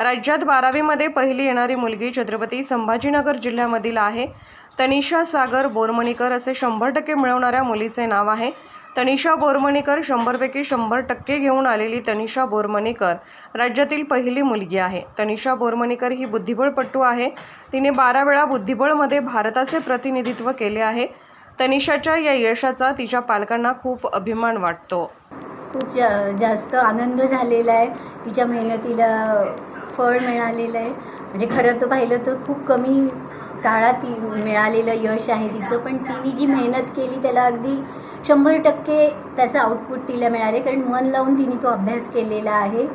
राज्यात बारावीमध्ये पहिली येणारी मुलगी छत्रपती संभाजीनगर जिल्ह्यामधील आहे. तनिषा सागर बोरमणीकर असे शंभर टक्के मिळवणाऱ्या मुलीचे नाव आहे. तनिषा बोरमणीकर शंभरपैकी शंभर टक्के घेऊन आलेली तनिषा बोरमणीकर राज्यातील पहिली मुलगी आहे. तनिषा बोरमणीकर ही बुद्धिबळपटू आहे. तिने बारा वेळा बुद्धिबळमध्ये भारताचे प्रतिनिधित्व केले आहे. तनिषाच्या या यशाचा तिच्या पालकांना खूप अभिमान वाटतो. खूप जा जास्त आनंद झालेला आहे. तिच्या मेहनतीला फळ मिळालेलं आहे. म्हणजे खरं तर पाहिलं तर खूप कमी काळात ती मिळालेलं यश आहे तिचं. पण तिने जी मेहनत केली त्याला अगदी शंभर टक्के त्याचं आउटपुट तिला मिळाले. कारण मन लावून तिने तो अभ्यास केलेला आहे.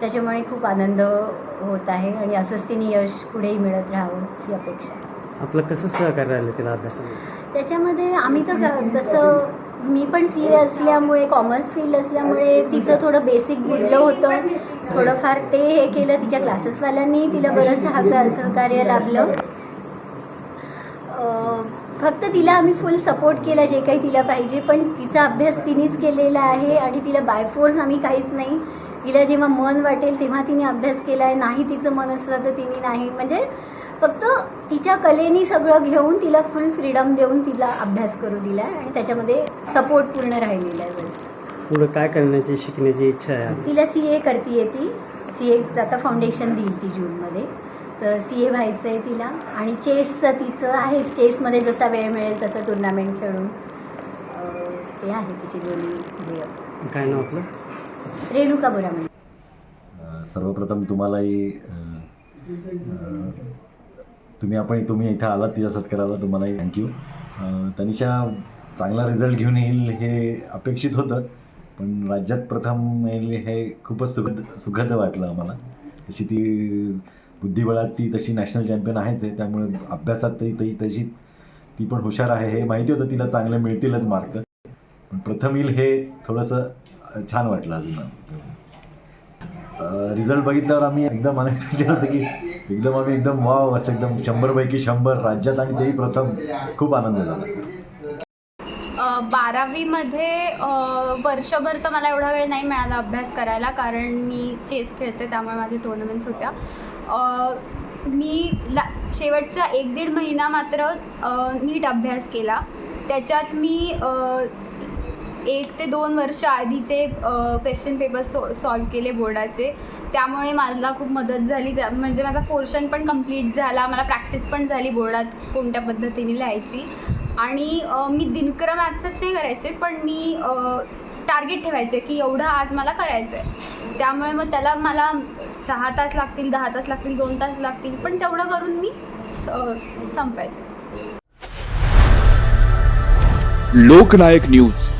त्याच्यामुळे खूप आनंद होत आहे आणि असंच तिने यश पुढेही मिळत राहावं ही अपेक्षा आपलं कसं सहकार्य राहिलं तिला अभ्यासामध्ये? त्याच्यामध्ये आम्ही तर तसं मी पण सी ए असल्यामुळे कॉमर्स फील्ड असल्यामुळे तिचं थोडं बेसिक बुडलं होतं. थोडंफार ते हे केलं तिच्या क्लासेसवाल्यांनी तिला बरं सहकार सहकार्य लाभलं. फक्त तिला आम्ही फुल सपोर्ट केला जे काही तिला पाहिजे पण तिचा अभ्यास तिनेच केलेला आहे आणि तिला बायफोर्स आम्ही काहीच नाही. तिला जेव्हा मन वाटेल तेव्हा तिने अभ्यास केला आहे नाही तिचं मन असलं तर तिने नाही. म्हणजे फक्त तिच्या कलेनी सगळं घेऊन तिला फुल फ्रीडम देऊन तिला अभ्यास करू दिला आणि त्याच्यामध्ये सपोर्ट पूर्ण राहिलेला आहे बस. पुढं काय करण्याची शिकण्याची इच्छा आहे? तिला सी ए करते ती. सी ए आता फाउंडेशन देईल ती जूनमध्ये तर सी ए व्हायचं आहे तिला. आणि चेसचं तिचं आहे. चेसमध्ये जसा वेळ मिळेल तसं टुर्नामेंट खेळून. ते आहे तिची दोन्ही ध्येय. काय नाव आपलं? रेणुका बोरामणी. सर्वप्रथम तुम्हालाही तुम्ही आपण तुम्ही इथं आलात तिचा सत्काराला तुम्हालाही थँक्यू तनिषा चांगला रिझल्ट घेऊन येईल हे अपेक्षित होतं पण राज्यात प्रथम येईल हे खूपच सुखद सुखद वाटलं आम्हाला. तशी ती बुद्धिबळात ती तशी नॅशनल चॅम्पियन आहेच आहे त्यामुळे अभ्यासात ती तशी तशीच ती पण हुशार आहे. हे माहिती होतं तिला चांगले मिळतीलच मार्क पण प्रथम येईल हे थोडंसं छान वाटलं अजून. रिझल्ट बघितल्यावर आम्ही एकदम अनएक्सपेक्टेड होतं की एकदम आम्ही एकदम वाव असं एकदम शंभरपैकी शंभर राज्यात आणि तेही प्रथम खूप आनंद झाला. बारावीमध्ये वर्षभर तर मला एवढा वेळ नाही मिळाला अभ्यास करायला कारण मी चेस खेळते त्यामुळे माझे टुर्नामेंट्स होत्या. मी ला शेवटचा एक दीड महिना मात्र नीट अभ्यास केला. त्याच्यात मी एक ते दोन वर्ष आधीचे क्वेश्चन पेपर सो सॉल्व केले बोर्डाचे. त्यामुळे मला खूप मदत झाली. त्या म्हणजे माझा पोर्शन पण कंप्लीट झाला. मला प्रॅक्टिस पण झाली बोर्डात कोणत्या पद्धतीने लिहायची. आणि मी दिनक्रम आजचाच नाही करायचे पण मी टार्गेट ठेवायचे की एवढं आज मला करायचं आहे त्यामुळे मग त्याला मला सहा तास लागतील दहा तास लागतील दोन तास लागतील पण तेवढं करून मी संपायचे. लोकनायक न्यूज.